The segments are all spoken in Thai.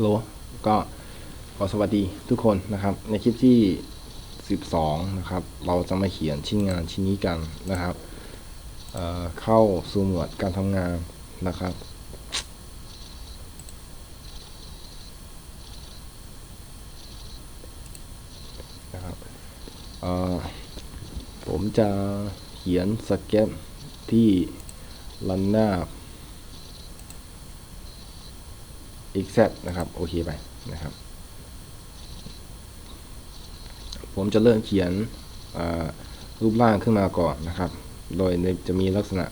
ฮัลโหลก็ขอสวัสดีทุกคนนะครับ ในคลิปที่ 12 นะครับ เราจะมาเขียนชิ้นงานชิ้นนี้กันนะครับเเข้าสู่หมวดการทำงานนะครับ นะครับผมจะเขียนสเก็ตที่รันหน้า xz นะครับ โอเคไปนะครับ ผมจะเริ่มเขียนรูปร่างขึ้นมาก่อนนะครับ โดยจะมีลักษณะ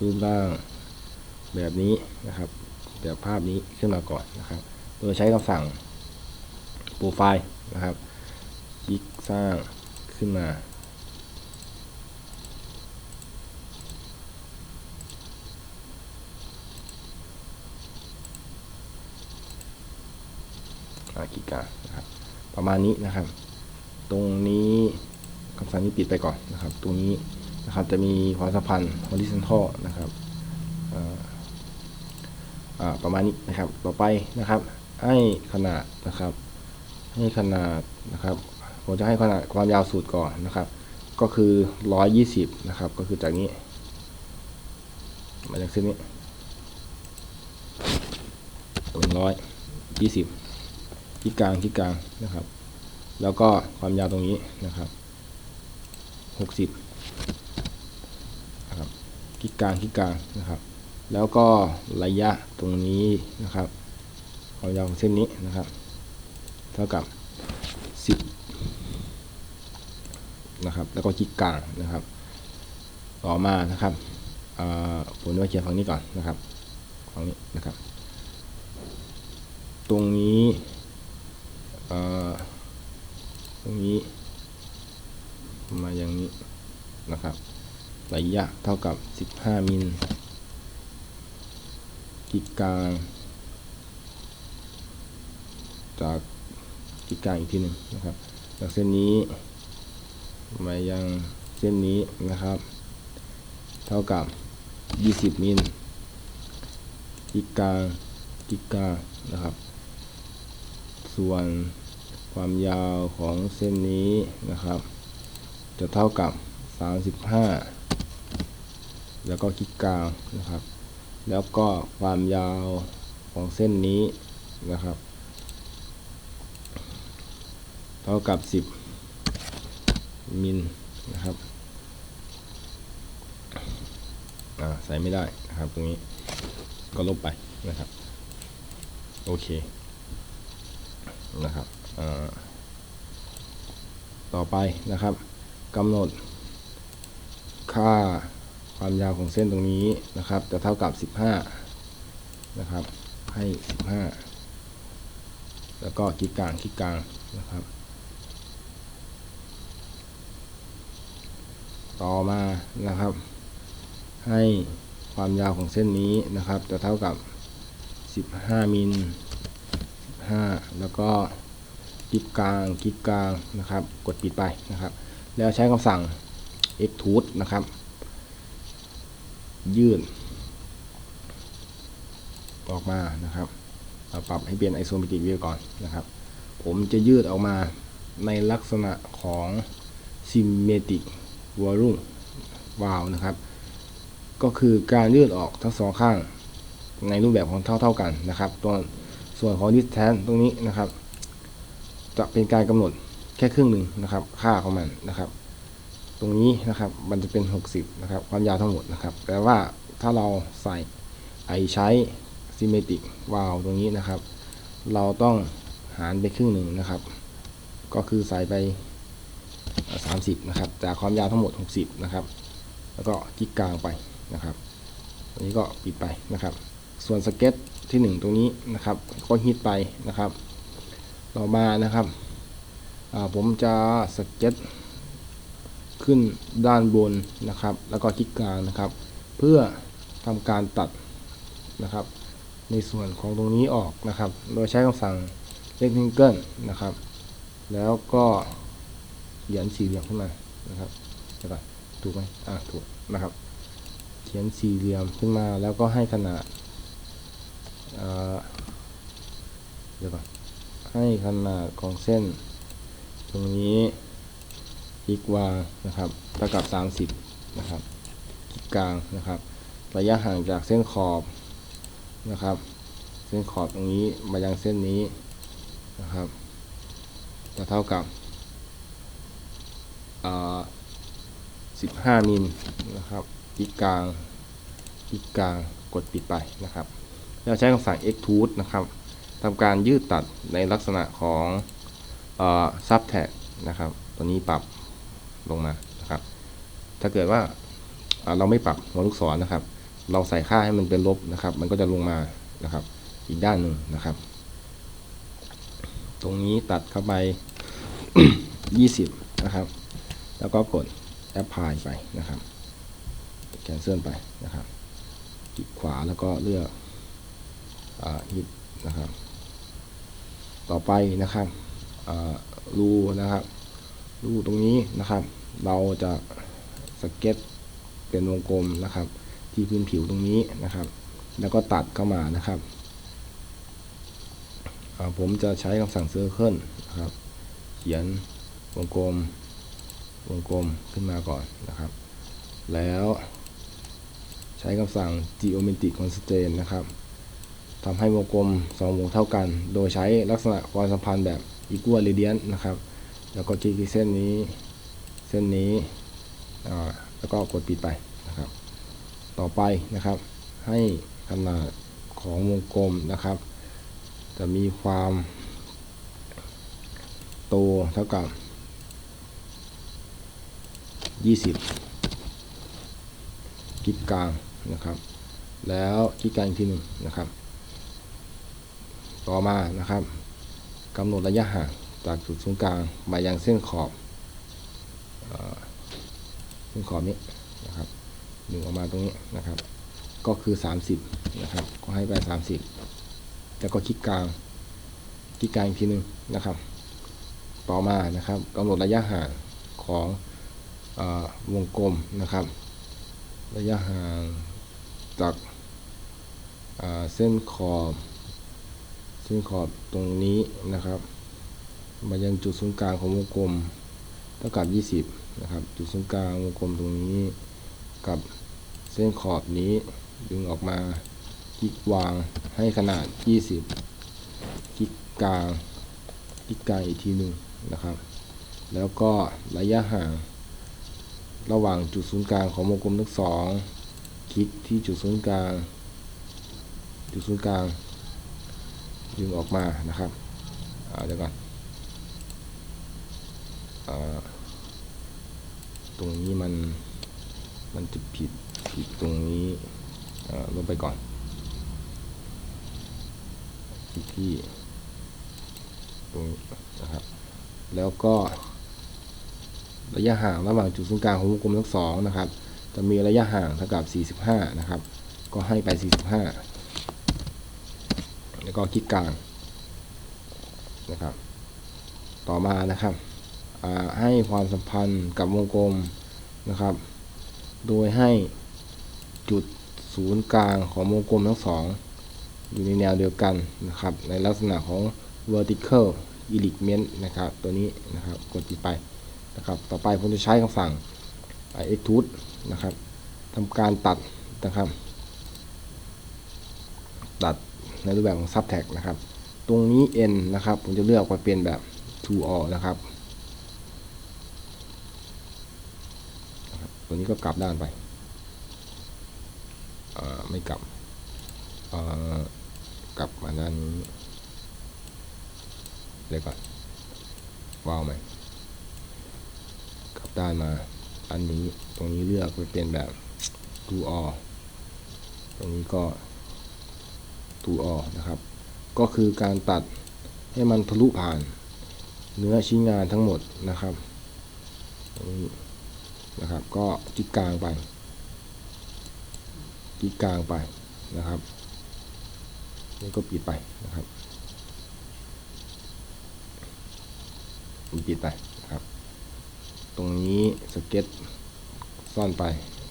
รูปร่างแบบนี้นะครับ แบบภาพนี้ขึ้นมาก่อนนะครับ โดยใช้คำสั่งโปรไฟล์นะครับคลิกสร้างขึ้นมา กิกานะครับประมาณนี้นะครับ ตรงนี้คำสั่งนี้ปิดไปก่อนนะครับ ตรงนี้นะครับจะมีความสัมพันธ์ horizontal นะครับประมาณนี้นะครับ ต่อไปนะครับ ให้ขนาดนะครับ ให้ขนาดนะครับผมจะให้ขนาดความยาวสุดก่อนนะครับ ก็คือ 120 นะครับ ก็คือจากนี้ มาจากเส้นนี้เป็นร้อยยี่สิบ ที่กลางที่กลางนะครับ แล้วก็ความยาวตรงนี้นะครับ 60นะครับที่กลางที่กลางนะครับ แล้วก็ระยะตรงนี้นะครับ ความยาวของเส้นนี้นะครับ เท่ากับ 10นะครับ แล้วก็จิกกลางนะครับ ต่อมานะครับผมจะมาเขียนฝั่งนี้ก่อนนะครับฝั่งนี้นะครับ ตรงนี้อ่าตรงนี้ มาอย่างนี้นะครับ ระ ยะเท่ากับ 15 มิลจิกกลางจากจิกกลางอีกทีหนึ่งนะครับจากเส้นนี้มายังเส้นนี้นะครับ เท่ากับ 20 มิลจิกกลางจิกกลางนะครับ ส่วนความยาวของเส้นนี้นะครับ จะเท่ากับ 35 แล้วก็คิดกลางนะครับ แล้วก็ความยาวของเส้นนี้นะครับ เท่ากับ 10 มิลนะครับใส่ไม่ได้นะครับตรงนี้ก็ลบไปนะครับ โอเคนะครับต่อไปนะครับกำหนดค่า ความยาวของเส้นตรงนี้นะครับ จะเท่ากับ 15 นะครับ ให้ 15 แล้วก็คิดกลางคิดกลางนะครับ ต่อมานะครับ ให้ความยาวของเส้นนี้นะครับ จะเท่ากับ 15 มิล 15 แล้วก็คลิกกลางคลิกกลางนะครับ กดปิดไปนะครับ แล้วใช้คำสั่ง extrude นะครับ ยืดออกมานะครับ เราปรับให้เป็น isometric view ก่อนนะครับ ผมจะยืดออกมาในลักษณะของ symmetric volume valve นะครับ ก็คือการยืดออกทั้งสองข้างในรูปแบบของเท่าเท่ากันนะครับ ตัวส่วนของ distance ตรงนี้นะครับ จะเป็นการกำหนดแค่ครึ่งหนึ่งนะครับ ค่าของมันนะครับ ตรงนี้นะครับ มันจะเป็น 60 นะครับ ความยาวทั้งหมดนะครับ แต่ว่าถ้าเราใส่ไอใช้ symmetric valve ตรงนี้นะครับ เราต้องหารไปครึ่งหนึ่งนะครับ ก็คือใส่ไป 30 นะครับ จากความยาวทั้งหมด 60 นะครับ แล้วก็คลิกกลางไปนะครับอันนี้ก็ปิดไปนะครับ ส่วนสเก็ตที่ 1 ตรงนี้นะครับ ก็ฮิตไปนะครับ ต่อมานะครับผมจะสเก็ต ขึ้นด้านบนนะครับ แล้วก็คลิกกลางนะครับ เพื่อทำการตัดนะครับ ในส่วนของตรงนี้ออกนะครับ โดยใช้คำสั่ง rectangle นะครับ แล้วก็เขียนสี่เหลี่ยมขึ้นมานะครับเดี๋ยวก่อนถูกไหมอ่าถูกนะครับ เขียนสี่เหลี่ยมขึ้นมาแล้วก็ให้ขนาดเดี๋ยวก่อนให้ขนาดของเส้น ตรงนี้ อีกวานะครับเท่ากับ 30นะครับคิกกลางนะครับ ระยะห่างจากเส้นขอบนะครับ เส้นขอบตรงนี้มายังเส้นนี้นะครับจะเท่ากับอ่า15มิลนะครับคิกกลางคิกกลางกดปิดไปนะครับแล้วใช้คำสั่ง extrude นะครับทำการยืดตัดในลักษณะของซับแท็กนะครับ ตัวนี้ปรับ ลงมานะครับ ถ้าเกิดว่าเราไม่ปรับหัวลูกศรนะครับ เราใส่ค่าให้มันเป็นลบนะครับ มันก็จะลงมานะครับ อีกด้านหนึ่งนะครับ ตรงนี้ตัดเข้าไป 20 นะครับ แล้วก็กด apply ไปนะครับ cancel ไปนะครับคลิกขวาแล้วก็เลือกอ่า hit นะครับ ต่อไปนะครับอ่ารูนะครับ รูตรงนี้นะครับ เราจะสเก็ตเป็นวงกลมนะครับ ที่พื้นผิวตรงนี้นะครับ แล้วก็ตัดเข้ามานะครับ ผมจะใช้คำสั่ง circle นะครับ เขียนวงกลม วงกลมขึ้นมาก่อนนะครับ แล้วใช้คำสั่ง geometric constraint นะครับทำให้วงกลมสองวงเท่ากัน โดยใช้ลักษณะความสัมพันธ์แบบ equal radius นะครับ แล้วก็คลิกที่เส้นนี้เส้นนี้แล้วก็กดปิดไปนะครับ ต่อไปนะครับ ให้ขนาดของวงกลมนะครับ จะมีความโตเท่ากับ 20 คลิกกลางนะครับ แล้วคลิกกลางอีกทีหนึ่งนะครับ ต่อมานะครับกำหนดระยะห่าง จากจุดศูนย์กลางมายังเส้นขอบเส้นขอบนี้นะครับดึงออกมาตรงนี้นะครับ ก็คือ 30นะครับก็ให้ไป 30 แล้วก็คลิกกลางคลิกกลางอีกทีหนึ่งนะครับ ต่อมานะครับกำหนดระยะห่างของอวงกลมนะครับ ระยะห่างจากเส้นขอบ เส้นขอบตรงนี้นะครับ มายังจุดศูนย์กลางของวงกลมเท่ากับ 20 นะครับ จุดศูนย์กลางวงกลมตรงนี้ กับเส้นขอบนี้ดึงออกมาคลิกวางให้ขนาด 20 คลิกกลาง คลิกกลางอีกทีหนึ่งนะครับ แล้วก็ระยะห่าง ระหว่างจุดศูนย์กลางของวงกลมทั้งสองคลิกที่จุดศูนย์กลาง จุดศูนย์กลาง ดึงออกมานะครับ เอาเดี๋ยวก่อน ตรงนี้มันมันจะผิดผิดตรงนี้ลบไปก่อนที่ตรงนี้นะครับแล้วก็ระยะห่างระหว่างจุดศูนย์กลางของวงกลมทั้งสองนะครับ จะมีระยะห่างเท่ากับ 45 นะครับ ก็ให้ไป 45 แล้วก็คลิกกลางนะครับ ต่อมานะครับ ให้ความสัมพันธ์กับวงกลมนะครับ โดยให้จุดศูนย์กลางของวงกลมทั้งสองอยู่ในแนวเดียวกันนะครับ ในลักษณะของ vertical element นะครับ ตัวนี้นะครับกดปิดไปนะครับ ต่อไปผมจะใช้คำสั่ง extrude นะครับทำการตัดนะครับ ตัดในรูปแบบของ subtract นะครับ ตรงนี้ n นะครับ ผมจะเลือกไปเป็นแบบ to all นะครับ ตัวนี้ก็กลับด้านไปไม่กลับกลับมาด้านนี้เลยก่อนว้าวไหมกลับด้านมาอันนี้ตรงนี้เลือกไปเป็นแบบ to all ตรงนี้ก็ to all นะครับ ก็คือการตัดให้มันทะลุผ่าน เนื้อชิ้นงานทั้งหมดนะครับตรงนี้ นะครับ ก็จิกกลางไปจิกกลางไปนะครับนี่ก็ปิดไปนะครับปิดไปนะครับ ตรงนี้สเก็ตซ่อนไป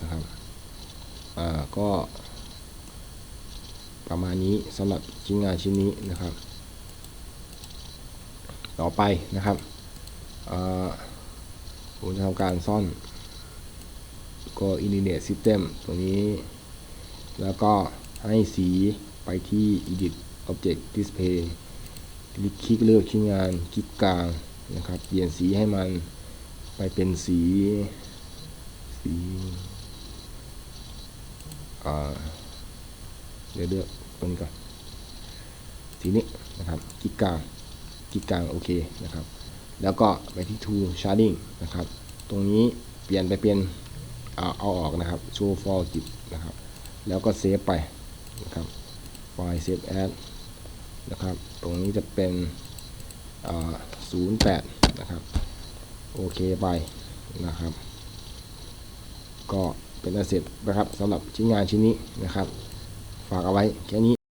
นะครับอ่าก็ ประมาณนี้สำหรับชิ้นงานชิ้นนี้นะครับ ต่อไปนะครับเอ่อผมจะทำการซ่อน coordinate system ตัวนี้ แล้วก็ให้สีไปที่ edit object display คลิกเลือกชิ้นงาน คลิกกลางนะครับ เปลี่ยนสีให้มันไปเป็นสีสีอ่าเดี๋ยวเลือกตัวนี้ก่อน สีนี้นะครับ คลิกกลาง คลิกกลางโอเคนะครับ แล้วก็ไปที่ tool shading นะครับ ตรงนี้เปลี่ยนไปเป็น เอาเอาออกนะครับ show for git นะครับ แล้วก็เซฟไปนะครับไฟล์ save as นะครับ ตรงนี้จะเป็นศูนย์แปดนะครับ โอเคไปนะครับ ก็เป็นอันเสร็จนะครับสำหรับชิ้นงานชิ้นนี้นะครับ ฝากเอาไว้แค่นี้